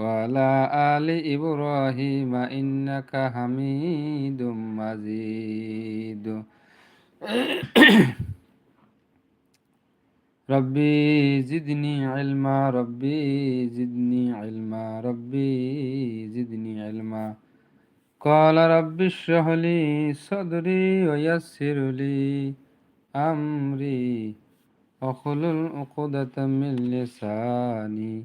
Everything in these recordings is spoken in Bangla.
وعلى آل إبراهيم إنك حميد مجيد ربي زدني علما ربي زدني علما ربي زدني علما قال رب اشرح لي صدري ويسر لي أمري واحلل عقدة من لساني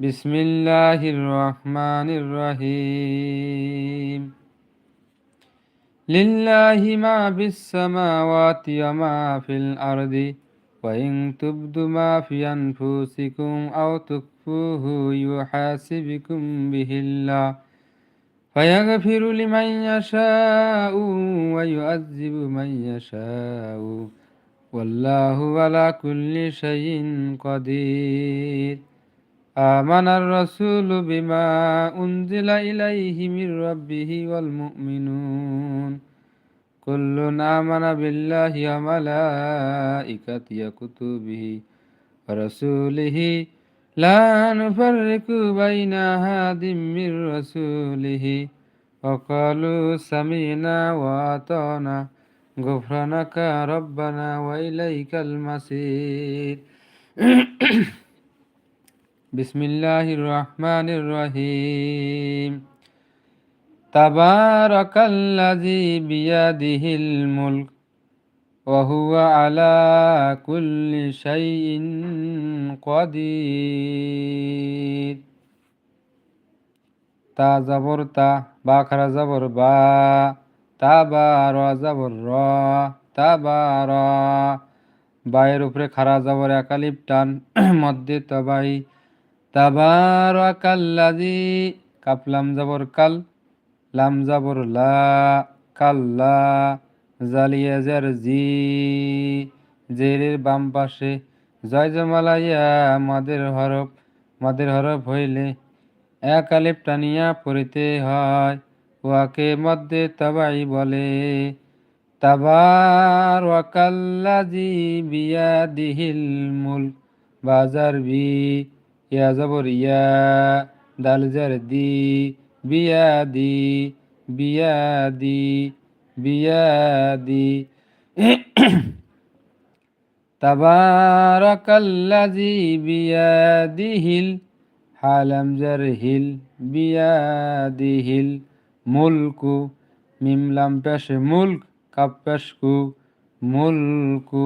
بسم الله الرحمن الرحيم لله ما في السماوات وما في الأرض وإن تبدوا ما في أنفسكم أو تخفوه يحاسبكم به الله فيغفر لمن يشاء ويعذب من يشاء والله على كل شيء قدير آمن الرسول بما أنزل إليه من ربه والمؤمنون كل آمن بالله وملائكته وكتبه ورسوله لا نفرق بين أحد من رسوله وقالوا سمعنا وأطعنا غفرانك ربنا وإليك المصير বিসমিল্লাহির মুলক আলা তা জবর, তা বা খারা জবর, বা তাবার জবর, র তাবার। বায়ের উপরে খারা জবর একালিপ টান, মধ্যে তবাই তাবার কাল্লাজি কাপলাম জবর কাল, লাম জবর লা কাল্লা জালিয়াজার জি জেরের বাম পাশে জয় জমালাইয়া মাদের হরফ মাদের হরফ হইলে এক টানিয়া পড়িতে হয়। ওয়াকে মধ্যে তাবাই বলে তাবার ওয়াকাল্লাজি বিয়া দিহিল মুল বাজার বি ইয়া জবর ইয়া, দাল জার দি, বিয়া দি বিয়া দি বিয়া দি। তাবারাকাল্লাজি বিয়াদিহিল, হালাম জার হিল বিয়াদিহিল। মুলকু মিম লাম পেশ মুলক, কাপ পেশকু, মুলকু।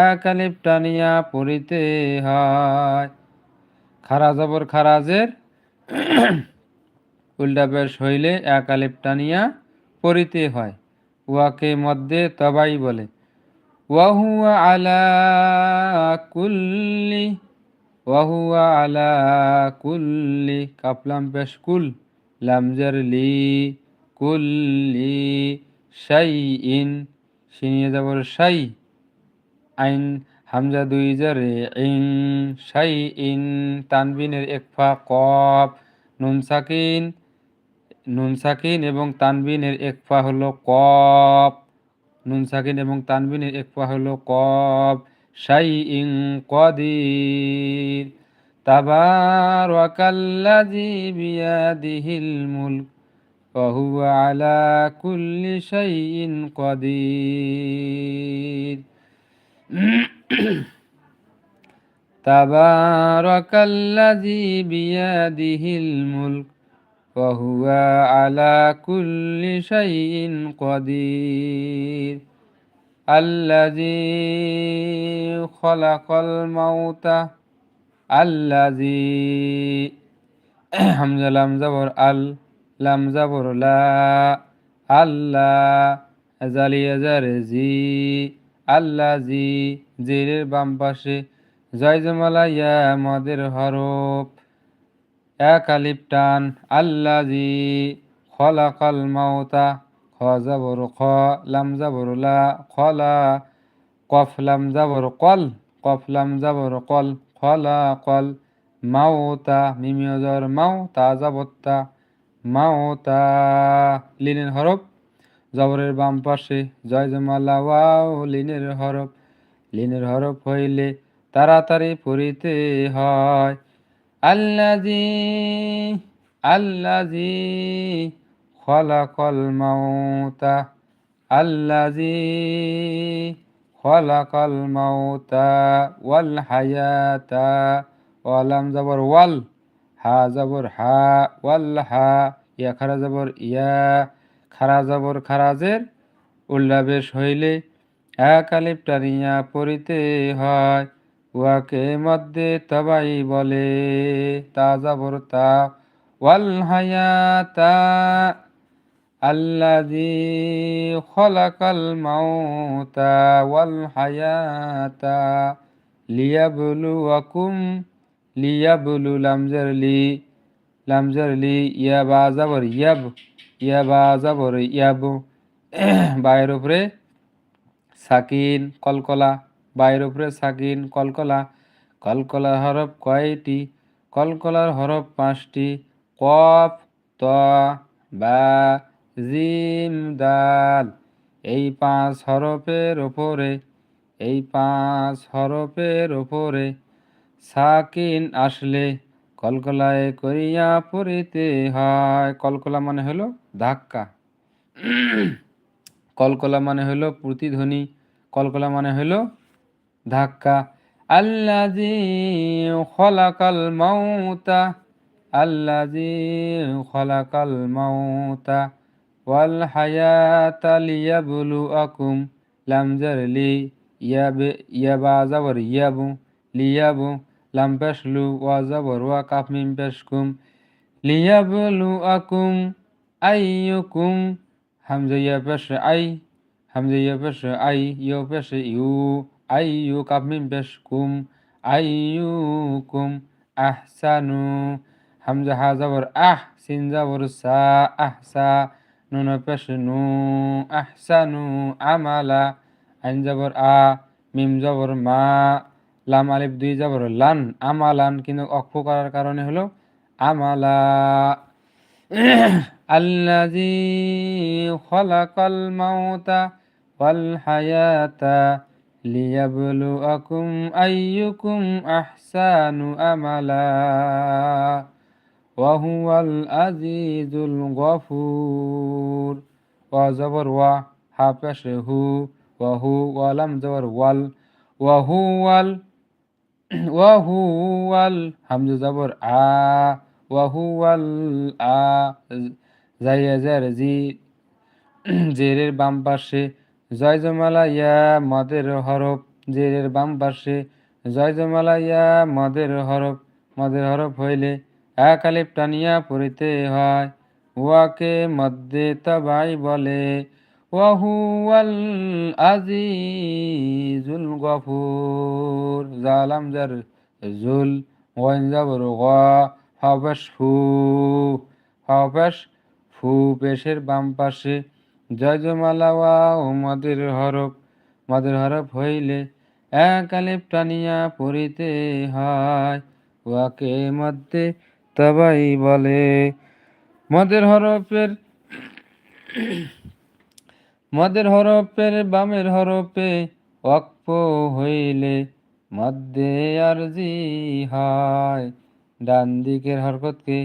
এক টানিয়া পড়িতে হয়। খারা জবর খারাজের উল্টা পেশ হইলে এক আলিফ টানিয়া পড়িতে হয়। উয়াকে মধ্যে তবাই বলে। ওয়াহুয়া আলা কুল্লি, ওয়াহুয়া আলা কুল্লি কাপলাম পেশ কুল লামজার লি কুল্লি শাই ইন সিনিয়ে যাবর শাই আইন হামজা দুই জারে ইং শাই ইন তানবিনের একফা কফ নুন সাকিন নুন সাকিন এবং তানবিনের একফা হলো কফ নুন সাকিন এবং তানবিনের একফা হলো কফ শাই ইং কদির তাবারাকাল্লাযী বিয়াদিহিল মুলক وهو على كل شيء قدير تبارك الذي بيده الملك وهو على كل شيء قدير الذي خلق الموت الذي حمزة لام زبر ال لام زبر لا الله زلي زرزي জি আল্লাহ জি জেরের বাম পাশে, জয় জমালা ইয়া মদের হরফ। এক আলিপ টান জি খলাকাল মাওতা খ যাবর খ, লাম যাবর লা, খলা, কফ লাম যাবর কল, কফ লাম যাবর কল, খলা কল মাওতা মিমিও জর মাও তা যাবত্তা মাওতা লিনের হরফ। জবরের বাম পাশে জয় জমালা, ওয়াও, লিনের হরফ লিনের হরফ হইলে তাড়াতাড়ি পড়িতে হয়। আল্লাজি আল্লাজি খলাকল মাউতা আল্লাজি খলাকল মাউতা, ওয়াল হায়াতা ওয়ালাম জবর, ওয়াল হা জবর হা, ওয়াল হা, ইয়া খারা জবর, ইয়া খারা জবর খারাজের উল্লাবেশ হইলে এক আলিফ টানিয়া পড়িতে হয়। উহাকে মধ্যে তবাই বলে, তা জবর তা ওয়াল হায়াতা আল্লাযী খলাকাল মাউতা ওয়াল হায়াতা লিয়াবলুয়াকুম লিয়াবলু লামজার লি লামজার লি ইয়াবা ইয়াব ইয়াবা যাবর ইয়াব বাইর উপরে সাকিন, কলকলা বাইর উপরে সাকিন, কলকলা কলকলার হরফ কয়টি? কলকলার হরফ পাঁচটি। কফ, ত, বা, জিম, দাল, এই পাঁচ হরফের ওপরে, এই পাঁচ হরফের ওপরে সাকিন আসলে কলকলায় করিয়া পড়িতে হয়। কলকলা মানে হলো ধাক্কা। কলকলা মানে হলো প্রতিধ্বনি কলকলা মানে হলো ধাক্কা। আল্লাজি খলাকাল মাউতা আল্লাজি খলাকাল মাউতা, ওয়াল হায়াতা লিয়াবলুয়াকুম লামজার লি ইয়াবে ইয়াবা যাবর ইয়াবু, লিয়াবু লাম পেশলু ওয়া যাবর ওয়া কাফ মিম পেশকুম লিয়াবলুয়াকুম আইয়ুকুম হামজা ইয়া পেশ আই হামজা ইয়া পেশ আই ইয়া পেশ ইউ আইয়ু কাফ মিম পেশকুম আইয়ুকুম আহসানু হামজা হা যাবর আহ সিন যাবর সা আহসা নুন পেশ নু আহসানু আমালা আইন যাবর আ মিম যাবর মা লাম আলিফ দুই যাবর লান আমালান কিন্তু অক্ষ করার কারণে হলো আমালা الذي خلق الموت والحياة ليبلوكم أيكم أحسن أملا وهو العزيز الغفور وزبر و حبشه وهو ولم زبر وال وهو ال وهو الحمد زبر آ ওয়াহুয়াল আ জাইয়াজার জি জেরের বাম পাশে। জয়জমালা ইয়া মদের হরফ, জেরের বাম পাশে। জয়জমালা ইয়া মদের হরফ মদের হরফ হইলে এক আলিপ টানিয়া পড়িতে হয়। ওয়াকে মধ্যে তবাই বলে, ওয়াহুয়াল আজিজুল গফুর। জালাম জার জুল, ওয়াইন জাবর ওয়া হাবাস ফু হাবাস ফু, পেশের বাম পাশে। জয়জমালা ওয়া ও মদের হরফ মদের হরফ হইলে এক আলিফ টানিয়া পড়িতে হয়। ওয়াকে মধ্যে তবাই বলে। মদের হরফের মদের হরফের বামের হরফে অক্প হইলে মধ্যে আরজি হয়। ডান দিকের হরকতকে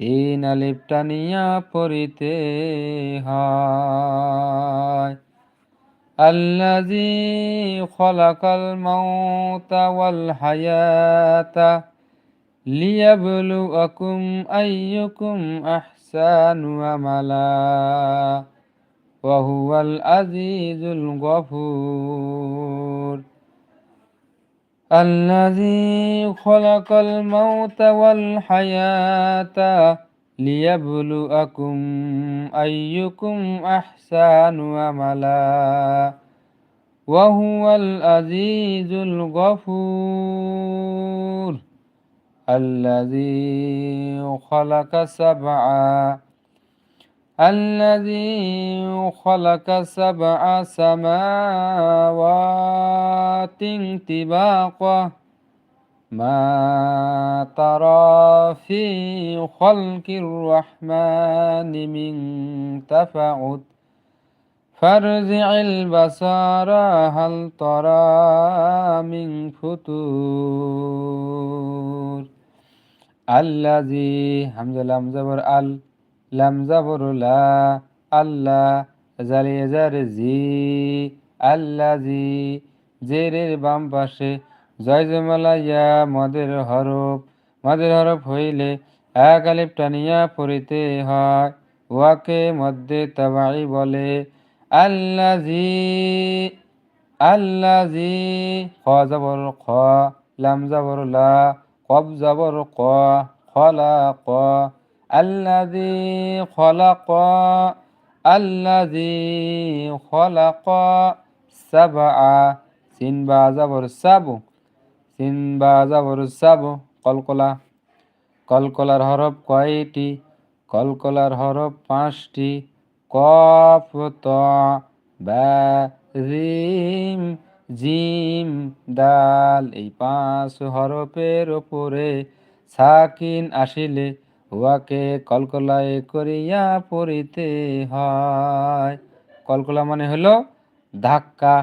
তিন আলিপ টানিয়া পড়িতে হয়। আল্লাজি খলাকাল মাউতা ওয়াল হায়াতা লিয়াবলুয়াকুম আইয়ুকুম আহসানু আমালা ওয়া হুয়াল আজিজুল গফুর। الذي خلق الموت والحياة ليبلوكم أيكم أحسن عملا وهو العزيز الغفور الذي خلق سبعا الذي خلق سبع سماوات طباقا ما ترى في خلق الرحمن من تفعت فارجع البصر هل ترى من فتور الذي حمد لم زبر ال লাম জাবরুলা আল্লাহ জালিয়ে জারে জি আল্লাহ জি জেরের বাম পাশে জয় জমালাইয়া মদের হরফ মদের হরফ হইলে এক টানিয়া পড়িতে হয়। ওয়াকে মধ্যে তাবাই বলে আল্লাহ জি আল্লাহ জি খ যাবর খ, লাম যাবর লা কব যাবর ক খলা ক الذي خلق الذي خلق سبع সিন বা যাবর সাবু সিন বা যাবর সাবু কলকলা কলকলার হরফ কয়টি কলকলার হরফ পাঁচটি কফ ত বা রিম জিম দাল এই পাঁচ হরফের ওপরে সাকিন আসিলে উহাকে কলকলায় করিয়া পড়িতে হয়। কলকলা মানে হলো ধাক্কা।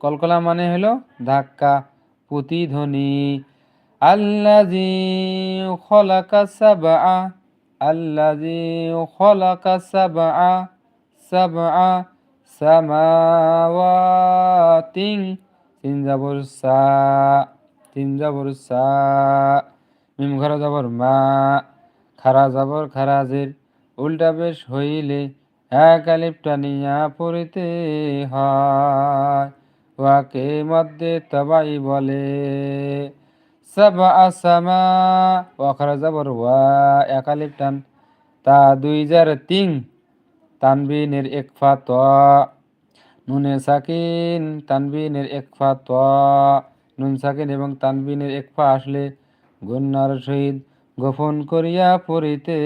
কলকলা মানে হলো ধাক্কা, প্রতিধ্বনি। আল্লাজি খলাকা সাবা আল্লাজি খলাকা সাবা সাবা সামাওয়াতিন। তিন যাবর সা, তিন সা, মিম ঘর মা। খারা যাবর খারাজের উল্টা বেশ হইলে এক আলিফ টানিয়া পড়িতে হয়। ওয়াকে মধ্যে তবাই বলে সাবা আসামা ওয়াখারা যাবর ওয়া এক আলিফ টান। তা দুই যার তিন, তানবিনের এক ফা ত। নুনে সাকিন, তানবিনের এক ফা ত। নুন সাকিন এবং তানবিনের এক ফা আসলে গুন্নার সহিত গোপন করিয়া পড়িতে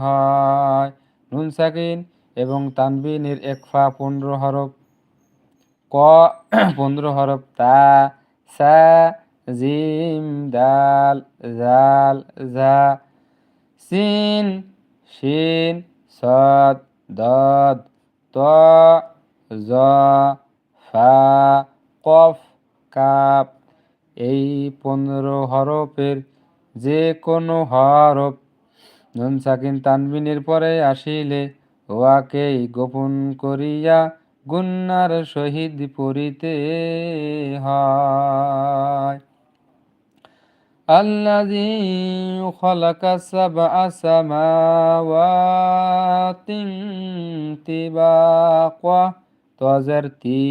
হয়। নুন সাকিন এবং তানবিনের এক ফা পনেরো হরফ। ক, পনেরো হরফ। তা, সা, জিম, দাল, জাল, জা। সিন, শিন, সদ, দদ, ত, জ, ফা, কফ, কাপ। এই পনেরো হরফের যে কোনো হরফ নুন সাকিন তানবিনের পরে আসিলে ওয়াকেই গোপন করিয়া গুন্নার শহীদ পড়িতে হয় الذي خلق سبع سماوات طباقا তজের তি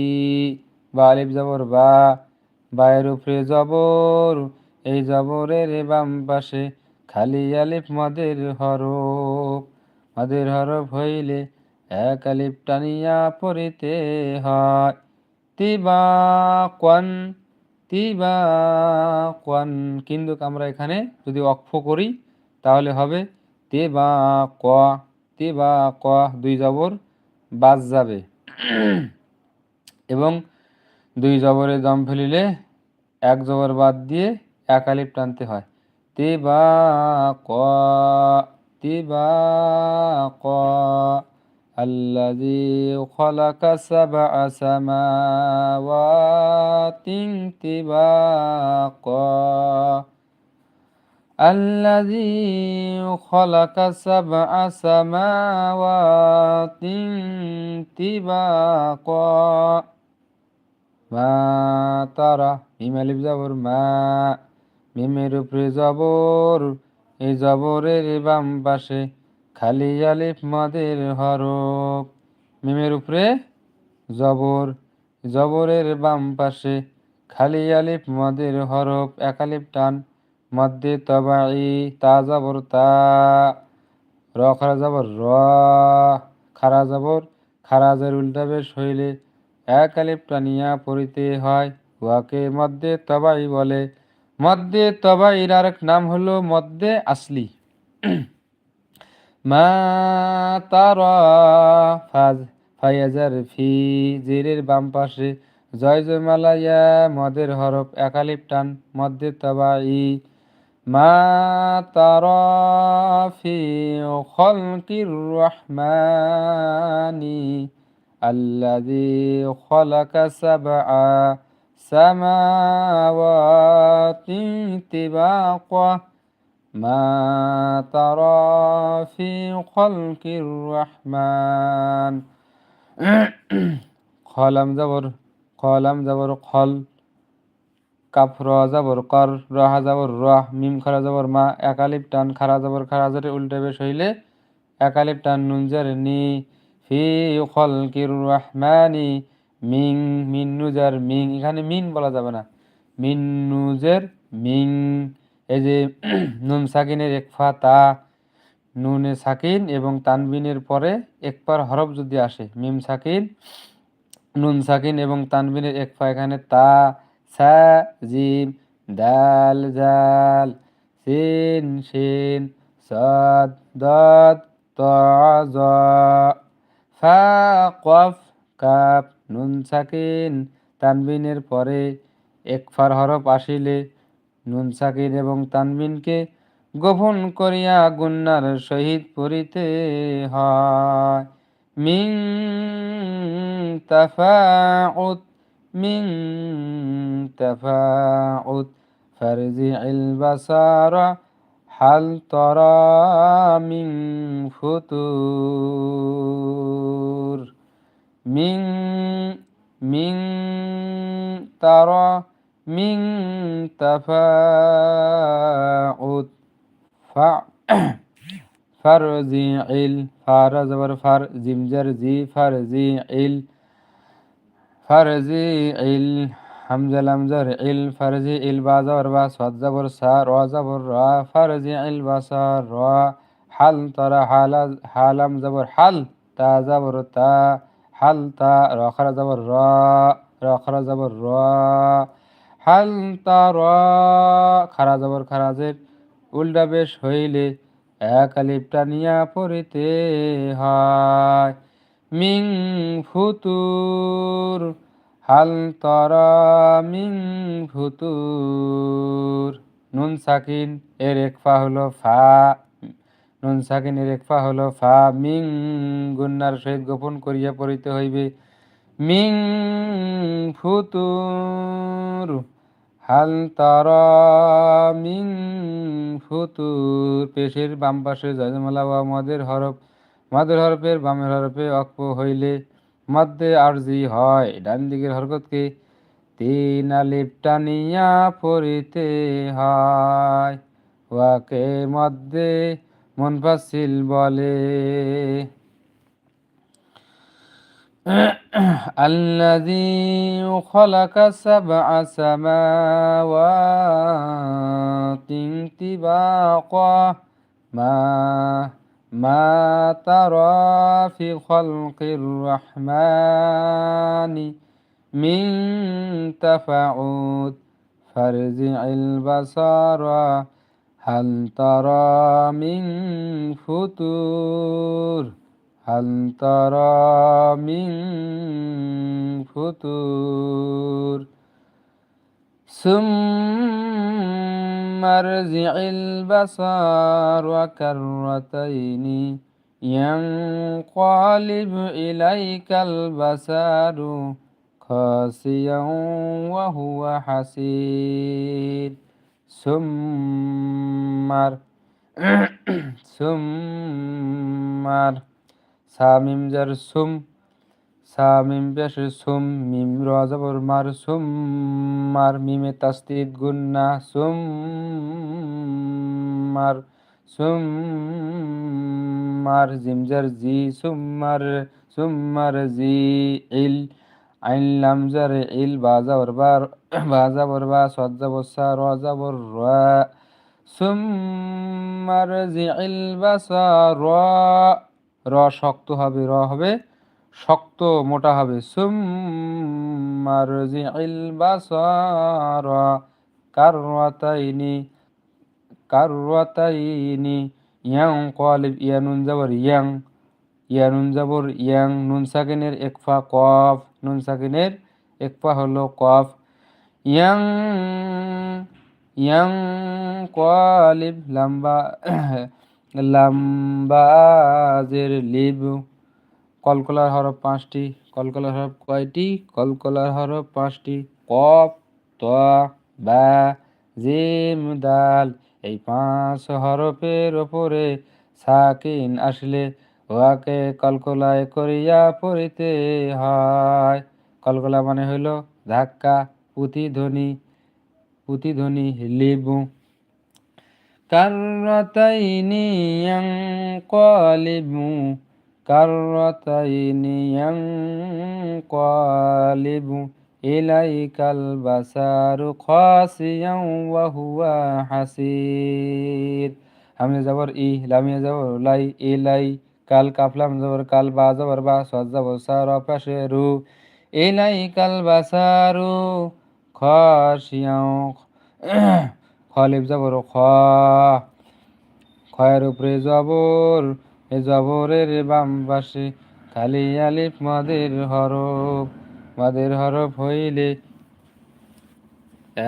বা আলিফ জবর বা বায়ের উপরে জবর এই জবরের বাম পাশে খালি আলিফ মদের হরফ। মদের হরফ হইলে এক আলিফ টানিয়া পড়িতে হয়। তিবা কন তিবা কন কিন্তু আমরা এখানে যদি অক্ষ করি, তাহলে হবে তেবা ক তেবা ক, দুই জবর বাজ যাবে। এবং দুই জবরে দম ফেলিলে এক জবর বাদ দিয়ে এক আলিফ টানতে হয় তেবা ক তেবা ক الذي خلق سبع سماوات طباقا الذي خلق سبع سماوات طباقا মা তারা মিম আলিফ জবর মা মিমের উপরে জবর, এই জবরের বাম পাশে খালি আলিফ মাদের হরফ। মিমের উপরে জবর জবরের বাম পাশে খালি আলিফ মাদের হরফ। এক আলিফ টান মধ্যে তবাই তা জবর তা, র খারা জবর র, খারা জবর, খারাজের উল্টা বেশ হইলে এক আলিফ টানিয়া পড়িতে হয়। উহাকে মধ্যে তবাই বলে মদ্যে তবা এর আরেক নাম হলো মদ্যে আসলি। মা তারা ফাজ ফি জেরের বাম পাশে, জয় জয়মালাইয়া মদের হরফ একালিপ টান মধ্যে তবা ই। মা তারা ফি খলকির রহমানি আল্লাদি খলাকা সাবা سماوات طباقا ما ترى في خلق الرحمن খলাম যাবর খলাম যাবর খল কাফ র যাবর কর রহা যাবর রহ মিম খারা যাবর মা একালিপ টান খারা যাবর খারা যারে উল্টে বেশ হইলে একালিপ টান নুন জারে নি ফি খলকির রহমানি মিং মিন নুজার মিং, এখানে মিন বলা যাবে না। মিন নুজের মিং, এই যে নুন সাকিনের একফা তা, নুনে সাকিন এবং তানবিনের পরে একবার হরফ যদি আসে, মিম সাকিন, নুন সাকিন এবং তানবিনের একফা এখানে তা, সা, জিম, দাল, জাল, সিন, শিন, সাদ, দাদ, ত ফা, কফ, কাপ নুন সাকিন তানবিনের পরে একফার হরফ আসিলে নুন সাকিন এবং তানবিনকে গোপন করিয়া গুন্নার সহিত পড়িতে হয়। মিং তাফাউত মিং তাফাউত ফারজি ইল বাসারা, হাল মিং ফুতুর। মিং মিং তারা মিং তাফাউত। ফা ফারজি ইল ফারা জবর ফার জিমজার জি ফারজি ইল ফারজি ইল হামজা লামজার ইল ফারজি ইল বা জবর বা সাদ জবর সা, র জবর রা। ফারজি ইল বা সা, র। হাল তারা, হালা, হালাম জবর, হাল তা জবর তা। হাল তা র খারা জবর র র র, হাল তা র, খারা জবর খারাজের উল্টা বেশ হইলে এক আলিফ টানিয়া পড়িতে হয়। মিং ফুতুর, হাল তরা মিং ফুতুর। নুন সাকিন, এর এক একফা হলো ফা। নুন সাকিন এর একফা হলো, ফা মিং গুন্নার সহিত গোপন করিয়া পড়িতে হইবে। মিং ফুতুর, হাল তারা মিং ফুতুর, পেশের বাম পাশে জয়মালা বা মদের হরফ। মদের হরফের বামের হরফে অক্প হইলে মধ্যে আরজি হয়। ডান দিকের হরকতকে তিন আলিফ টানিয়া পড়িতে হয়। ওয়াকে মধ্যে মনফাসিল বলে الذي خلق سبع سماوات طباقا ما ما ترى في خلق الرحمن من تفاوت فارجع البصر هل ترى من فتور هل ترى من فتور ثم ارجع البصر كرتين ينقلب إليك البصر خاسيا وهو حسير. সুম্মার সুম্মার, সামিম জার সুম, সামিম পেশ সুম, মিম রাজাবর মার সুম্মার, মিমে তাস্তিদ গুন্না সুম্মার সুম্মার জিমজার জি সুম্মার সুম্মার জি ইল আইন লামজার ইল বাজা বরবার বাজা বরবা সজ্জা বসা রজা বর সুম্মার জি ইল বাসা র র শক্ত হবে, র হবে, শক্ত মোটা হবে। সুম্মার জি ইল বাসা র কারওয়াতাইনি কারওয়াতাইনি, ইয়াং কলিব, ইয়ানুন যাবর ইয়াং ইয়ানুন যাবর ইয়াং নুন সাকিনের একফা কফ, নুন সাকিনের একফা হলো কফ। ইয়াং ইয়াং কলিব লাম্বা, লাম্বাজের লিব। কলকলার হরফ পাঁচটি, কলকলার হরফ কয়টি? কলকলার হরফ পাঁচটি। কফ, ত, বা, জিম, দাল, এই পাঁচ হরফের ওপরে সাকিন আসলে উহাকে কলকলায় করিয়া পড়িতে হয়। কলকলা মানে হইল ধাক্কা প্রতিধ্বনি প্রতিধ্বনি লিবু। কারতাইনি কলিবু কারতাইনি কলিবু ইলাইকাল বাসারু খাসিয়াও ওয়া হুয়া হাসির। হামজা যাবর ই, লামিয়া যাবর লাই ইলাই কাল কাফলাম জবর, কাল বা জবর বা সজ জবর সার পাশে রু এলাই কাল বাসারু খাসিয়াও খলিফ জবর, খ। খয়ের উপরে জবর, এ জবরের বাম পাশে খালি আলিফ মাদের হরফ মাদের হরফ হইলে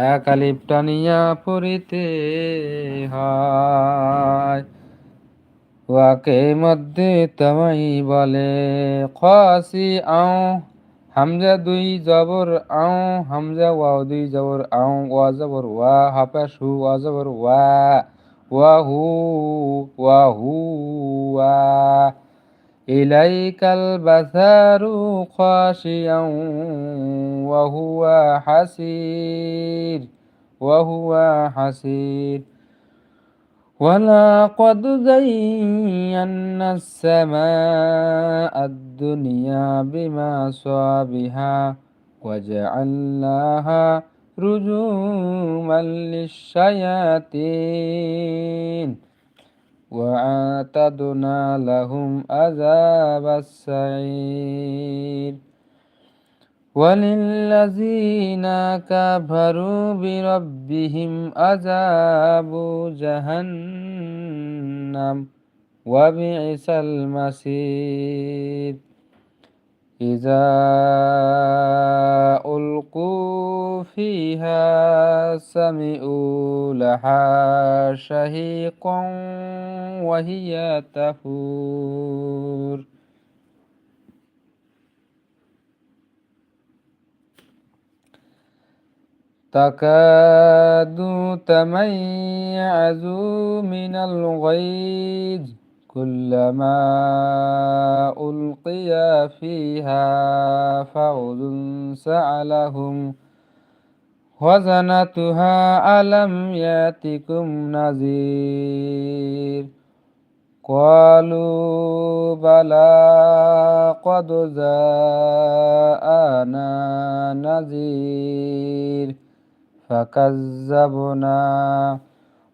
এক আলিফ টানিয়া পড়িতে হয়। ওয়াকে মধ্যে তামাই বলে, খাসি আও, হামজা দুই জবর আও, হামজা ওয়াও দুই জবর আও, ওয়া জবর ওয়া হাফাস হু ওয়া জবর ওয়া ওয়া হু ওয়া হু, ওয়া খাশিয়াও ওয়া হুয়া হাসির, ওয়া হুয়া হাসির। ولقد زينا السماء الدنيا بمصابها وجعلناها رجوما للشياطين وأعتدنا لهم عذاب السعير وللذين كفروا بربهم عذاب جهنم وبئس المصير. إذا ألقوا فيها سمعوا لها شهيقا وهي تفور. تكاد تميز من الغيظ كلما ألقي فيها فوز سألهم وزنتها ألم يأتكم نذير قالوا بلى قد جاءنا نذير فكذبنا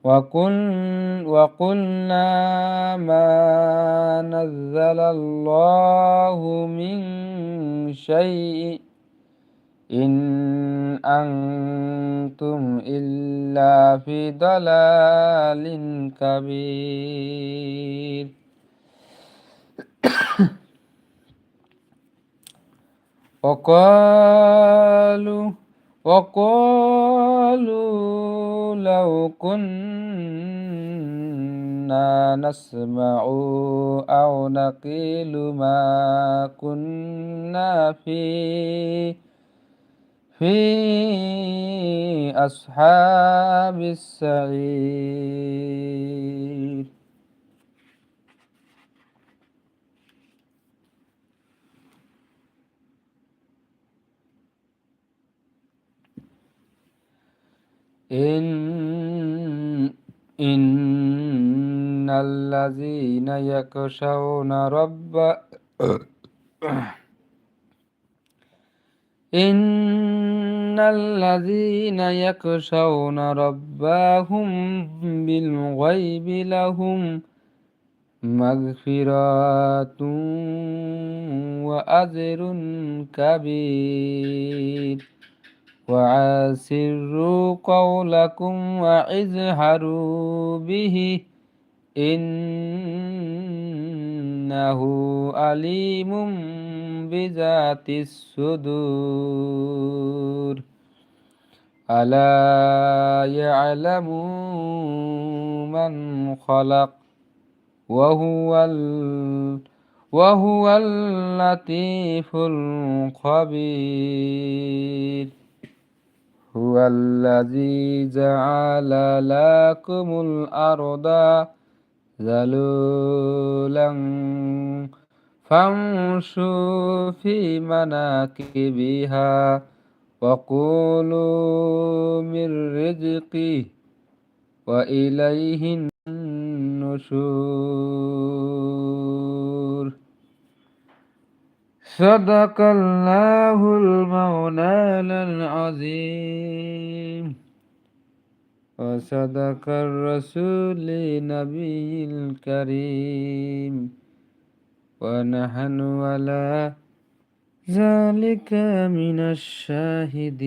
وقل وقلنا ما نزل الله من شيء إن أنتم إلا في ضلال كبير وقالوا وقالوا لو كنا نسمع أو نقيل ما كنا في في أصحاب السعير. إن إن الذين يخشون رب إن الذين يخشون ربهم بالغيب لهم مغفرة وأجر كبير وعسروا قولكم واجهروا به إنه عليم بذات الصدور ألا يعلم من خلق وهو ال وهو اللطيف الخبير هو الذي جعل لكم الأرض ذلولا فامشوا في مناكبها وقولوا من رزقه وإليه النشور صدق الله المولانا العظيم. وصدق الرسول نبي الكريم. ونحن على ذلك من الشاهدين.